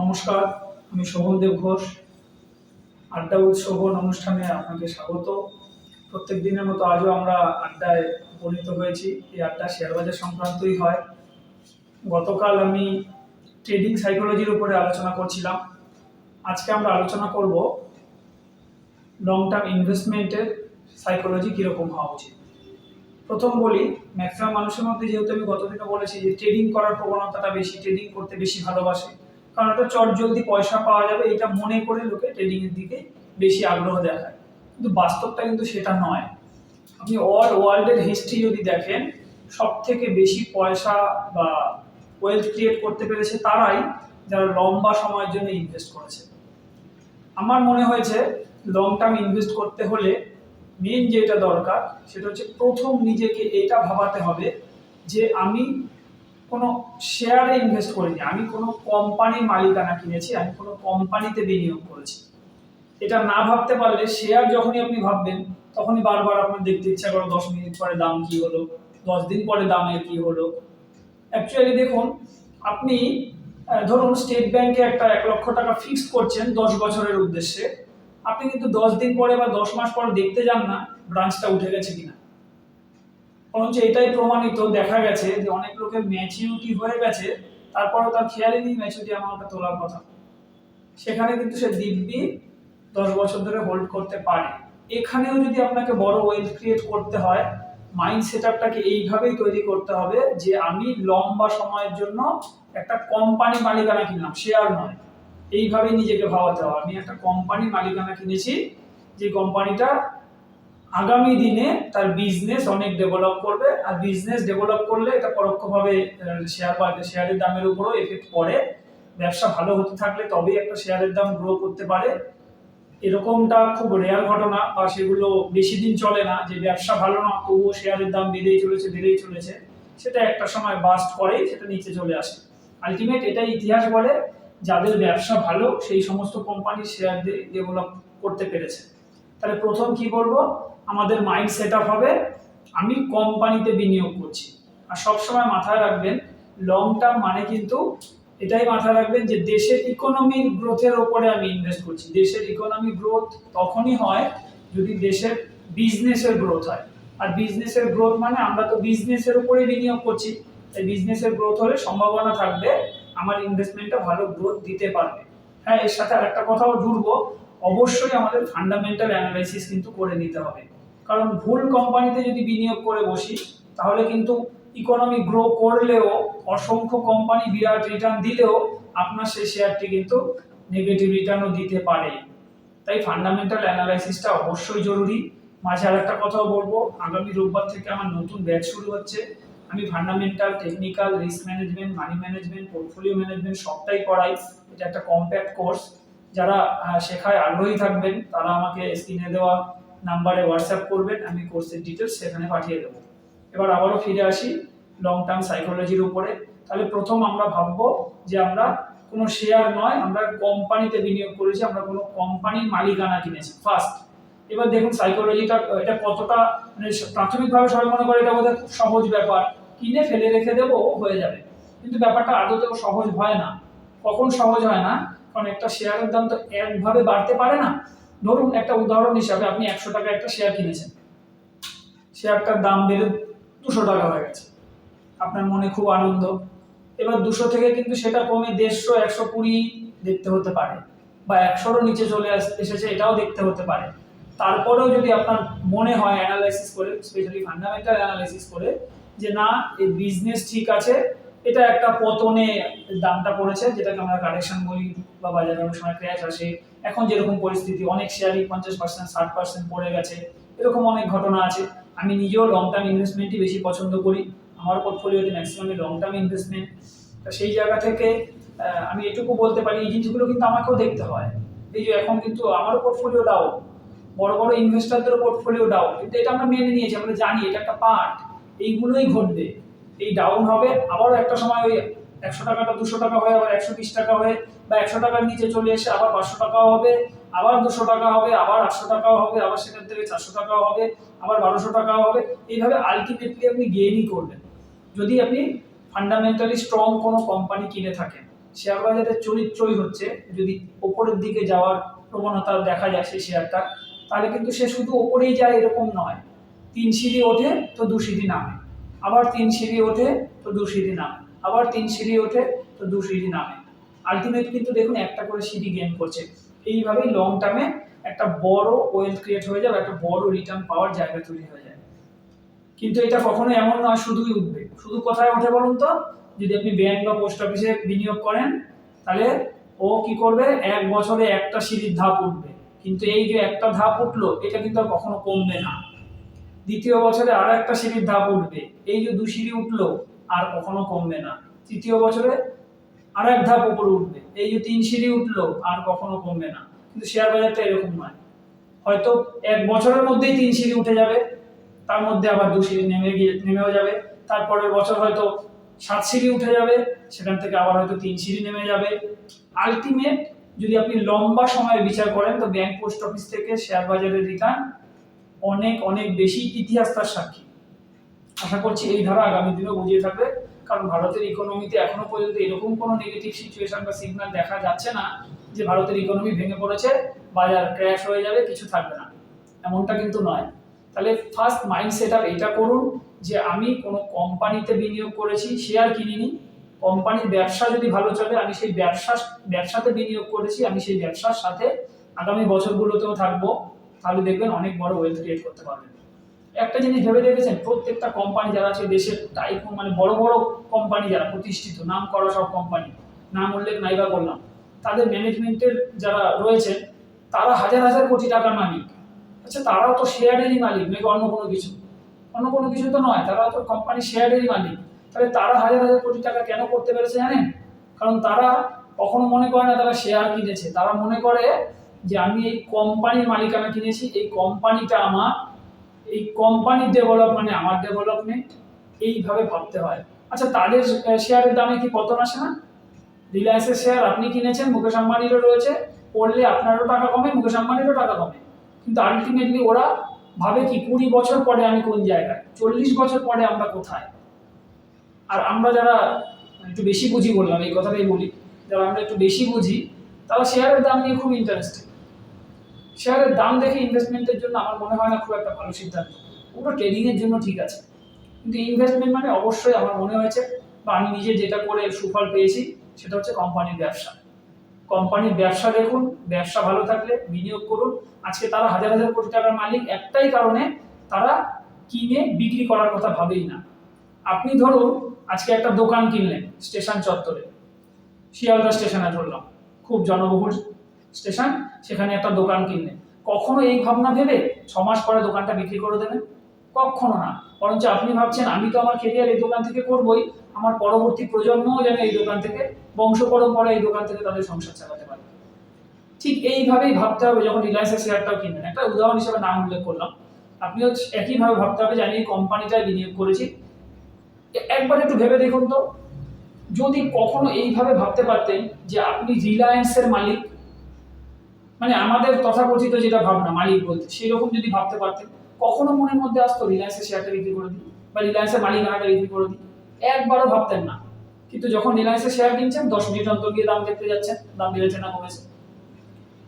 নমস্কার, আমি শোভনদেব ঘোষ। আড্ডা উৎসবন অনুষ্ঠানে আপনাকে স্বাগত। প্রত্যেক দিনের মতো আজও আমরা আড্ডায় উপনীত হয়েছি। এই আড্ডা শেয়ার বাজার সংক্রান্তই হয়। গতকাল আমি ট্রেডিং সাইকোলজির উপরে আলোচনা করছিলাম। আজকে আমরা আলোচনা করব লং টার্ম ইনভেস্টমেন্টের সাইকোলজি কীরকম হওয়া উচিত। প্রথম বলি, ম্যাক্সিমাম মানুষের মধ্যে যেহেতু আমি গতদিনে বলেছি যে ট্রেডিং করার প্রবণতাটা বেশি, ট্রেডিং করতে বেশি ভালোবাসে। কারণ এটা চট জলদি পয়সা পাওয়া যাবে, এটা মনে করে লোকে ট্রেডিং এর দিকে বেশি আগ্রহ দেখায়। কিন্তু বাস্তবটা কিন্তু সেটা নয়। আপনি অল ওয়ার্ল্ডের হিস্ট্রি যদি দেখেন সব থেকে বেশি পয়সা বা ওয়েলথ ক্রিয়েট করতে পেরেছে তারাই যারা লম্বা সময়ের জন্য ইনভেস্ট করেছে। আমার মনে হয়েছে লং টার্ম ইনভেস্ট করতে হলে মেন যেটা দরকার, সেটা হচ্ছে প্রথম নিজেকে এটা ভাবাতে হবে যে আমি কোনো শেয়ারে ইনভেস্ট করিনি। আমি কোনো কোম্পানির মালিকানা কিনেছি, আমি কোনো কোম্পানিতে বিনিয়োগ করেছি। এটা না ভাবতে পারলে শেয়ার যখনই আপনি ভাববেন, তখনই বারবার আপনার দেখতে ইচ্ছা করো দশ মিনিট পরে দাম কি হলো, দশ দিন পরে দামের কি হলো। অ্যাকচুয়ালি দেখুন, আপনি ধরুন স্টেট ব্যাংকে একটা এক লক্ষ টাকা ফিক্সড করছেন দশ বছরের উদ্দেশ্যে। আপনি কিন্তু দশ দিন পরে বা দশ মাস পরে দেখতে যান না ব্রাঞ্চটা উঠে গেছে কিনা। বরঞ্চ এটাই প্রমাণিত, দেখা গেছে যে অনেক লোকের ম্যাচিউরিটি হয়ে গেছে, তারপরেও তার খেয়ালই নেই ম্যাচিউরিটি অ্যামাউন্টটা তোলার কথা। সেখানে কিন্তু সে দিব্যি দশ বছর ধরে হোল্ড করতে পারে। এখানেও যদি আপনাকে বড় ওয়েলথ ক্রিয়েট করতে হয় মাইন্ড সেট আপটাকে এইভাবেই তৈরি করতে হবে যে আমি লম্বা সময়ের জন্য একটা কোম্পানি মালিকানা কিনলাম শেয়ার নয়। এইভাবেই নিজেকে ভাবাতে হবে। আমি একটা কোম্পানি মালিকানা কিনেছি, যে কোম্পানিটা আগামী দিনে তার বিজনেস অনেক ডেভেলপ করবে আর বিজনেস ডেভেলপ করলে এটা পরোক্ষভাবে শেয়ার বাজার শেয়ারের দামের উপরও এফেক্ট পড়ে। ব্যবসা ভালো হতে থাকলে তবেই একটা শেয়ারের দাম গ্রো করতে পারে। এরকমটা খুব রেয়ার ঘটনা বা সেগুলো বেশি দিন চলে না, যে ব্যবসা ভালো না, তবুও শেয়ারের দাম বেড়েই চলেছে বেড়েই চলেছে। সেটা একটা সময় বাস্ট করেই সেটা নিচে চলে আসে। আলটিমেট এটাই ইতিহাস বলে, যাদের ব্যবসা ভালো, সেই সমস্ত কোম্পানি শেয়ার ডেভেলপ করতে পেরেছে। তাহলে প্রথম কি বলব? আমাদের মাইন্ড সেট আপ হবে। আমি কোম্পানিতে বিনিয়োগ করছি। আর সবসময় মাথায় রাখবেন লং টার্ম মানে কিন্তু এটাই মাথায় রাখবেন যে দেশের ইকোনমির গ্রোথের ওপরে আমি ইনভেস্ট করছি। দেশের ইকোনমি গ্রোথ তখনই হয় যদি দেশের বিজনেসের গ্রোথ হয়। আর বিজনেসের গ্রোথ মানে আমরা তো বিজনেসের উপরে বিনিয়োগ করছি। তাই বিজনেসের গ্রোথ হলে সম্ভাবনা থাকবে, আমার ইনভেস্টমেন্টটা ভালো গ্রোথ দিতে পারবে। হ্যাঁ এর সাথে আরেকটা কথাও জুড়বো। অবশ্যই আমাদের ফান্ডামেন্টাল অ্যানালাইসিস কিন্তু করে নিতে হবে। কারণ ভুল কোম্পানিতে যদি বিনিয়োগ করে বসি, তাহলে কিন্তু ইকোনমি গ্রো করলেও, অসংখ্য কোম্পানি বিরাট রিটার্ন দিলেও আপনার সেই শেয়ারটি কিন্তু নেগেটিভ রিটার্নও দিতে পারে। তাই ফান্ডামেন্টাল অ্যানালাইসিসটা অবশ্যই জরুরি। মাঝে আর একটা কথাও বলব, আগামী রোববার থেকে আমার নতুন ব্যাচ শুরু হচ্ছে। আমি fundamental technical risk management money management portfolio management সবটাই পড়াই। এটা একটা কম্প্যাক্ট কোর্স যারা শেখায় আগ্রহী থাকবেন, তারা আমাকে স্ক্রিনে দেওয়া নাম্বারে হোয়াটসঅ্যাপ করবেন, আমি কোর্সের ডিটেলস সেখানে পাঠিয়ে দেবো। এবার আবারও ফিরে আসি লং টার্ম সাইকোলজির উপরে। তাহলে প্রথম আমরা ভাববো যে আমরা কোনো শেয়ার নয়, আমরা কোম্পানিতে বিনিয়োগ করেছি, আমরা কোনো কোম্পানির মালিকানা কিনেছি ফার্স্ট এবার দেখুন সাইকোলজিটা এটা কতটা মানে প্রাথমিকভাবে সবাই মনে করে এটা বোধহয় খুব সহজ ব্যাপার। কিনে ফেলে রেখে দেবো, হয়ে যাবে। কিন্তু ব্যাপারটা আদতেও সহজ হয় না। কখন সহজ হয় না? কারণ একটা শেয়ারের দাম তো একভাবে বাড়তে পারে না। ধরুন একটা উদাহরণ হিসাবে আপনি একশো টাকা একটা শেয়ার কিনেছেন। শেয়ারটার দাম বেড়ে দুশো টাকা হয়ে গেছে। আপনার মনে খুব আনন্দ। এবার দুশো থেকে কিন্তু সেটা কমে দেড়শো, একশো কুড়ি দেখতে হতে পারে। বা একশোরও নিচে চলে এসেছে, এটাও দেখতে হতে পারে। তারপরেও যদি আপনার মনে হয় অ্যানালাইসিস করে স্পেশালি ফান্ডামেন্টাল অ্যানালাইসিস করে, যে না, এই বিজনেস ঠিক আছে এটা একটা পতনে দামটা পড়েছে, যেটাকে আমরা কারেকশন বলি বা বাজারে অনেক সময় ক্র্যাশ আসে। এখন যেরকম পরিস্থিতি, অনেক শেয়ারই পঞ্চাশ পার্সেন্ট ষাট পার্সেন্ট পড়ে গেছে। এরকম অনেক ঘটনা আছে। আমি নিজেও লং টার্ম ইনভেস্টমেন্টই বেশি পছন্দ করি। আমার পোর্টফোলিওতে ম্যাক্সিমামই লং টার্ম ইনভেস্টমেন্ট তা সেই জায়গা থেকে আমি এটুকু বলতে পারি, এই জিনিসগুলো কিন্তু আমাকেও দেখতে হয়। এই যে এখন কিন্তু আমারও পোর্টফোলিও ডাউন বড় বড় ইনভেস্টারদেরও পোর্টফোলিও ডাউন কিন্তু এটা আমরা মেনে নিয়েছি, আমরা জানি এটা একটা পার্ট এইগুলোই ঘটবে। এই ডাউন হবে, আবারও একটা সময় ওই একশো টাকাটা দুশো টাকা হয়ে আবার একশো বিশ টাকা হয়ে বা একশো টাকার নিচে চলে এসে আবার পাঁচশো টাকাও হবে, আবার দুশো টাকা হবে, আবার আটশো টাকাও হবে, আবার সেখান থেকে চারশো টাকাও হবে, আবার বারোশো টাকাও হবে। এইভাবে আলটিমেটলি আপনি গেইনই করবেন। যদি আপনি ফান্ডামেন্টালি স্ট্রং কোনো কোম্পানি কিনে থাকেন শেয়ার বাজারের চরিত্রই হচ্ছে যদি ওপরের দিকে যাওয়ার প্রবণতা দেখা যায় সেই শেয়ারটা তাহলে কিন্তু সে শুধু ওপরেই যায় এরকম নয়। তিন সিঁড়ি ওঠে তো দু সিঁড়ি নামে। আবার তিন সিঁড়ি ওঠে তো দু সিঁড়ি নামে। আবার তিন সিঁড়ি ওঠে তো দু সিঁড়ি নামে। আলটিমেট কিন্তু দেখুন একটা করে সিঁড়ি গেইন করছে। এইভাবেই লং টার্মে একটা বড় ওয়েলথ ক্রিয়েট হয়ে যাবে একটা বড় রিটার্ন পাওয়ার জায়গা তৈরি হয়ে যায়। কিন্তু এটা কখনো এমন নয়, শুধুই উঠবে। শুধু কোথায় ওঠে বলুন তো? যদি আপনি ব্যাংক বা পোস্ট অফিসে বিনিয়োগ করেন, তাহলে ও কি করবে? এক বছরে একটা সিঁড়ির ধাপ উঠবে। কিন্তু এই যে একটা ধাপ উঠল, এটা কিন্তু আর কখনো কমবে না। দ্বিতীয় বছরে আর একটা সিঁড়ির ধাপ উঠবে। এই যে দু সিঁড়ি উঠল, আর কখনো কমবে না। তৃতীয় বছরে আর এক ধাপ উপরে উঠবে। এই যে তিন সিঁড়ি উঠল, আর কখনো কমবে না। কিন্তু শেয়ার বাজারটা এরকম নয়। হয়তো এক বছরের মধ্যেই তিন সিঁড়ি উঠে যাবে, তার মধ্যে আবার দু সিঁড়ি নেমে গিয়ে, নেমেও যাবে। তারপরের বছর হয়তো সাত সিঁড়ি উঠে যাবে, সেখান থেকে আবার হয়তো তিন সিঁড়ি নেমে যাবে। আলটিমেট যদি আপনি লম্বা সময়ের বিচার করেন, তো ব্যাংক পোস্ট অফিস থেকে শেয়ার বাজারের রিটার্ন অনেক অনেক বেশি ইতিহাস তার সাক্ষী। আশা করছি এই ধারা আগামী দিনেও বুঝিয়ে থাকবে, কারণ ভারতের ইকোনমিতে এখনও পর্যন্ত এরকম কোনো নেগেটিভ সিচুয়েশন বা সিগন্যাল দেখা যাচ্ছে না যে ভারতের ইকোনমি ভেঙে পড়েছে, বাজার ক্র্যাশ হয়ে যাবে, কিছু থাকবে না। এমনটা কিন্তু নয়। তাহলে ফার্স্ট মাইন্ড সেট আপ এটা করুন যে আমি কোনো কোম্পানিতে বিনিয়োগ করেছি শেয়ার কিনিনি। কোম্পানির ব্যবসা যদি ভালো চলে, আমি সেই ব্যবসা, ব্যবসাতে বিনিয়োগ করেছি, আমি সেই ব্যবসার সাথে আগামী বছরগুলোতেও থাকব। তাহলে দেখবেন অনেক বড় ওয়েলথ ক্রিয়েট করতে পারবেন। একটা জিনিস ভেবে দেখেছেন? প্রত্যেকটা কোম্পানি যারা আছে দেশের টাইপ মানে বড় বড় কোম্পানি যারা প্রতিষ্ঠিত, নাম করা সব কোম্পানি নাম উল্লেখ নাইবা করলাম তাদের ম্যানেজমেন্টের যারা রয়েছেন, তারা হাজার হাজার কোটি টাকার মালিক। আচ্ছা তারাও তো শেয়ারেরই মালিক, নাকি অন্য কোনো কিছু? অন্য কোনো কিছু তো নয়, তারা তো কোম্পানি শেয়ারেরই মালিক। তাহলে তারা হাজার হাজার কোটি টাকা কেন করতে পেরেছে জানেন? কারণ তারা কখনো মনে করে না তারা শেয়ার কিনেছে। তারা মনে করে যে আমি এই কোম্পানির মালিকানা কিনেছি, এই কোম্পানিটা আমার, এই কোম্পানির ডেভেলপ মানে আমার ডেভেলপমেন্ট এইভাবে ভাবতে হয়। আচ্ছা তাদের শেয়ারের দামে কি পতন আসে না? রিলায়েন্সের শেয়ার আপনি কিনেছেন, মুকেশ আম্বানিরও রয়েছে, পড়লে আপনারও টাকা কমে, মুকেশ আম্বানিরও টাকা কমে। কিন্তু আলটিমেটলি ওরা ভাবে কি, কুড়ি বছর পরে আমি কোন জায়গায়, চল্লিশ বছর পরে আমরা কোথায়? আর আমরা যারা একটু বেশি বুঝি বললাম, এই কথাটাই বলি, যারা আমরা একটু বেশি বুঝি, তারা শেয়ারের দাম নিয়ে খুব ইন্টারেস্টেড শেয়ারের দাম দেখে ইনভেস্টমেন্টের জন্য আমার মনে হয় না খুব একটা ভালো সিদ্ধান্ত। ওটা ট্রেডিং এর জন্য ঠিক আছে। কিন্তু ইনভেস্টমেন্ট মানে অবশ্যই আমার মনে হয়েছে বা আমি নিজে যেটা করে সুফল পেয়েছি, সেটা হচ্ছে কোম্পানির ব্যবসা। কোম্পানির ব্যবসা দেখুন, ব্যবসা ভালো থাকলে বিনিয়োগ করুন। আজকে তারা হাজার হাজার কোটি টাকার মালিক, একটাই কারণে তারা কিনে বিক্রি করার কথা ভাবেই না। আপনি ধরুন, আজকে একটা দোকান কিনলেন, স্টেশন চত্বরে। শিয়ালদা স্টেশনে ধরলাম। খুব জনবহুল। স্টেশন, সেখানে একটা দোকান কিনলেন কখনো এই ভাবনা ভেবে ছ মাস পরে দোকানটা বিক্রি করে দেবেন কখনো না। বরঞ্চ আপনি ভাবছেন, আমি তো আমার কেরিয়ার এই দোকান থেকে করবই, আমার পরবর্তী প্রজন্মও যেন এই দোকান থেকে, বংশ পরম্পরা এই দোকান থেকে তাদের সংসার চালাতে পারে। ঠিক এইভাবেই ভাবতে হবে যখন রিলায়েন্সের শেয়ারটাও কিনবেন। একটা উদাহরণ হিসেবে নাম উল্লেখ করলাম। আপনিও একইভাবে ভাবতে হবে যে আমি এই কোম্পানিটায় বিনিয়োগ করেছি। একবার একটু ভেবে দেখুন তো। যদি কখনো এইভাবে ভাবতে পারতেন যে আপনি রিলায়েন্সের মালিক মানে আমাদের তথাকথিত যেটা ভাবনা, মালিক বলতে সেই রকম যদি ভাবতে পারতেন, কখনো মনের মধ্যে আসতো রিলায়েন্সের শেয়ারটা বিক্রি করে দিই বা রিলায়েন্সের মালিকানাটা বিক্রি করে দিই একবারও ভাবতেন না। কিন্তু যখন রিলায়েন্সের শেয়ার কিনছেন, দশ মিনিট অন্তর গিয়ে দাম দেখতে যাচ্ছেন, দাম বেড়েছে না কমেছে।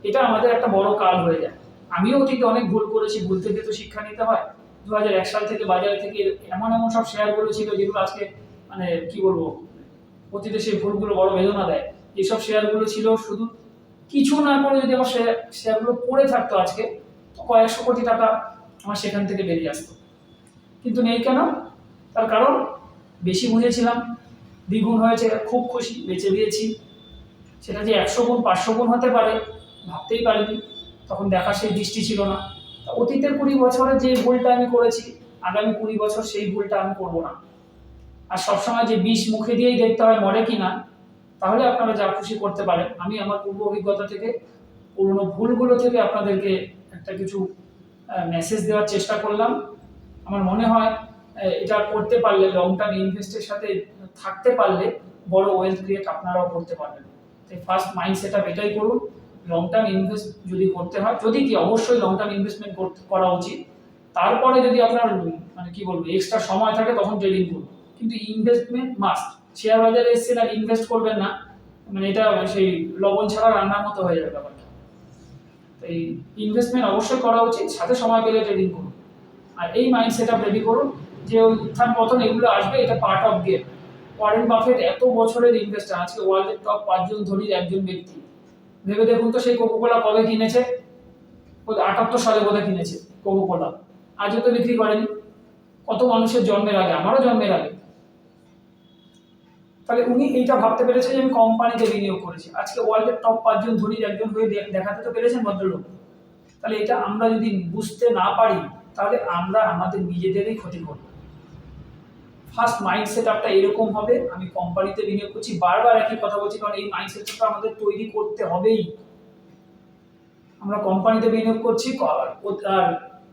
এটা আমাদের একটা বড় কাল হয়ে যায়। আমিও অতীতে অনেক ভুল করেছি, ভুল থেকে তো শিক্ষা নিতে হয়। দু হাজার এক সাল থেকে বাজারে থেকে এমন এমন সব শেয়ারগুলো ছিল যেগুলো আজকে মানে কি বলব, অতীতে সেই ভুলগুলো বড় বেদনা দেয়। যেসব শেয়ারগুলো ছিল শুধু কিছু না করে যদি আমার শেয়ার শেয়ারগুলো পড়ে থাকতো আজকে, তো কয়েকশো কোটি টাকা আমার সেখান থেকে বেরিয়ে আসতো। কিন্তু নেই কেন? তার কারণ, বেশি বুঝেছিলাম, দ্বিগুণ হয়েছে, খুব খুশি, বেঁচে দিয়েছি সেটা যে একশো গুণ, পাঁচশো গুণ হতে পারে, ভাবতেই পারিনি। তখন দেখার সেই দৃষ্টি ছিল না। অতীতের কুড়ি বছরে যে ভুলটা আমি করেছি, আগামী কুড়ি বছর সেই ভুলটা আমি করব না। আর সবসময় যে বিষ মুখে দিয়েই দেখতে হয়, মরে কি না তাহলে আপনারা যা খুশি করতে পারেন। আমি আমার পূর্ব অভিজ্ঞতা থেকে, পুরনো ভুলগুলো থেকে আপনাদেরকে একটা কিছু মেসেজ দেওয়ার চেষ্টা করলাম। আমার মনে হয় এটা করতে পারলে লং টার্ম ইনভেস্টের সাথে থাকতে পারলে বড় ওয়েলথ ক্রিয়েট আপনারাও করতে পারবেন। তাই ফার্স্ট মাইন্ড সেট আপ এটাই করুন। লং টার্ম ইনভেস্ট যদি করতে হয়, যদি কি অবশ্যই লং টার্ম ইনভেস্টমেন্ট করতে, করা উচিত। তারপরে যদি আপনার মানে কি বলব এক্সট্রা সময় থাকে, তখন ট্রেডিং করুন। কিন্তু ইনভেস্টমেন্ট মাস্ট শেয়ার বাজারে এসেছেন আর ইনভেস্ট করবেন না মানে এটা সেই লবণ ছাড়া রান্নার মতো হয়ে যাবে ব্যাপারটা। এই ইনভেস্টমেন্ট অবশ্যই করা উচিত, সাথে সময় পেলে ট্রেডিং করুন। আর এই মাইন্ড সেট আপ রেডি করুন যে ওই উত্থান পতন এগুলো আসবে, এটা part of game Warren Buffett এত বছরের ইনভেস্টার আজকে ওয়ার্ল্ডের টপ পাঁচজন ধনীর একজন ব্যক্তি। ভেবে দেখুন তো সেই কোকোকোলা কবে কিনেছে? আটাত্তর সালে বোধহয় কিনেছে কোকোকোলা আজও তো বিক্রি করেনি। কত মানুষের জন্মের আগে, আমারও জন্মের আগে। তাহলে উনি এইটা ভাবতে পেরেছে যে আমি কোম্পানিতে বিনিয়োগ করেছি। আজকে ওয়ার্ল্ডের টপ পাঁচজন ধনীর একজন হয়ে দেখাতে তো পেরেছেন ভদ্রলোক। তাহলে এটা আমরা যদি বুঝতে না পারি, তাহলে আমরা আমাদের নিজেদেরই ক্ষতি করব। ফার্স্ট মাইন্ড সেট আপটা এরকম হবে, আমি কোম্পানিতে বিনিয়োগ করছি। বারবার একই কথা বলছি, কারণ এই মাইন্ড সেটটা আমাদের তৈরি করতে হবেই। আমরা কোম্পানিতে বিনিয়োগ করছি আর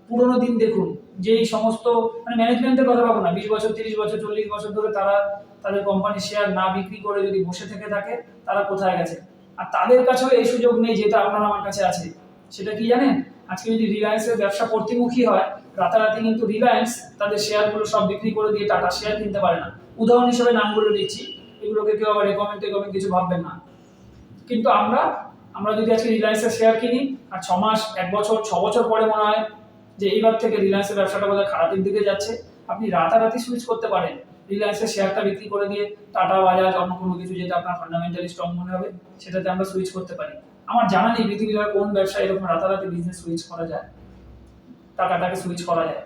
পুরোনো দিন দেখুন যেই সমস্ত মানে ম্যানেজমেন্টের কথা ভাবো না, বিশ বছর, তিরিশ বছর, চল্লিশ বছর ধরে তারা তাদের কোম্পানির শেয়ার না বিক্রি করে যদি বসে থেকে থাকে, তারা কোথায় গেছে? আর তাদের কাছেও এই সুযোগ নেই যেটা আপনার আমার কাছে আছে। সেটা কি জানেন? আজকে যদি রিলায়েন্সের ব্যবসা প্রতিমুখী হয়, রাতারাতি কিন্তু রিলায়েন্স তাদের শেয়ারগুলো সব বিক্রি করে দিয়ে টাটা শেয়ার কিনতে পারে না। উদাহরণ হিসেবে নামগুলো দিচ্ছি, এগুলোকে কেউ আবার রেকমেন্ড টেকমেন্ট কিছু ভাববেন না। কিন্তু আমরা আমরা যদি আজকে রিলায়েন্সের শেয়ার কিনি, আর ছ মাস, এক বছর, ছ বছর পরে মনে হয় যে এইবার থেকে রিলায়েন্সের ব্যবসাটা বোধহয় খারাপের দিকে যাচ্ছে। আপনি রাতারাতি সুইচ করতে পারেন। রিলায়েন্সের শেয়ারটা বিক্রি করে দিয়ে টাটা বাজাজ অন্য কোনো কিছু যেটা আপনার ফান্ডামেন্টালি স্ট্রং মনে হবে, সেটাতে আমরা সুইচ করতে পারি। আমার জানা নেই পৃথিবীর কোন ব্যবসা এরকম রাতারাতি বিজনেস সুইচ করা যায়। টাকাটাকে সুইচ করা যায়।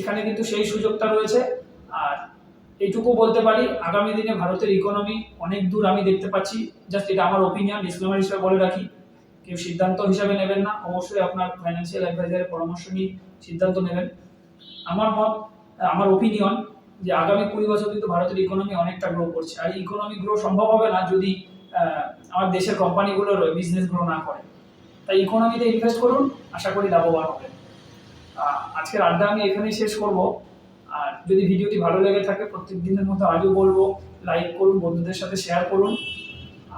এখানে কিন্তু সেই সুযোগটা রয়েছে। আর এইটুকু বলতে পারি, আগামী দিনে ভারতের ইকোনমি অনেক দূর আমি দেখতে পাচ্ছি। জাস্ট এটা আমার ওপিনিয়ন ডিসক্লেমার হিসেবে বলে রাখি। কেউ সিদ্ধান্ত হিসাবে নেবেন না অবশ্যই আপনার ফাইন্যান্সিয়াল অ্যাডভাইজারের পরামর্শ নিয়ে সিদ্ধান্ত নেবেন। আমার মত আমার ওপিনিয়ন যে আগামী কুড়ি বছর কিন্তু ভারতের ইকোনমি অনেকটা গ্রো করছে। আর ইকোনমি গ্রো সম্ভব হবে না যদি আমার দেশের কোম্পানিগুলোর বিজনেস গ্রো না করে। তাই ইকোনমিতে ইনভেস্ট করুন আশা করি লাভবান আহ, আজকের আড্ডা আমি এখানেই শেষ করব। আর যদি ভিডিওটি ভালো লেগে থাকে প্রত্যেক দিনের মতো আজও বলব লাইক করুন বন্ধুদের সাথে শেয়ার করুন।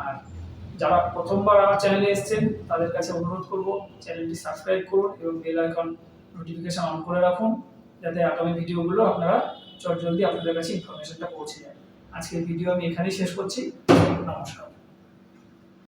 আর যারা প্রথমবার আমার চ্যানেলে এসেছেন, তাদের কাছে অনুরোধ করব চ্যানেলটি সাবস্ক্রাইব করুন এবং বেল আইকন নোটিফিকেশন অন করে রাখুন, যাতে আগামী ভিডিওগুলো আপনারা চট জলদি আপনাদের কাছে ইনফরমেশনটা পৌঁছে যায়। আজকের ভিডিও আমি এখানেই শেষ করছি। নমস্কার।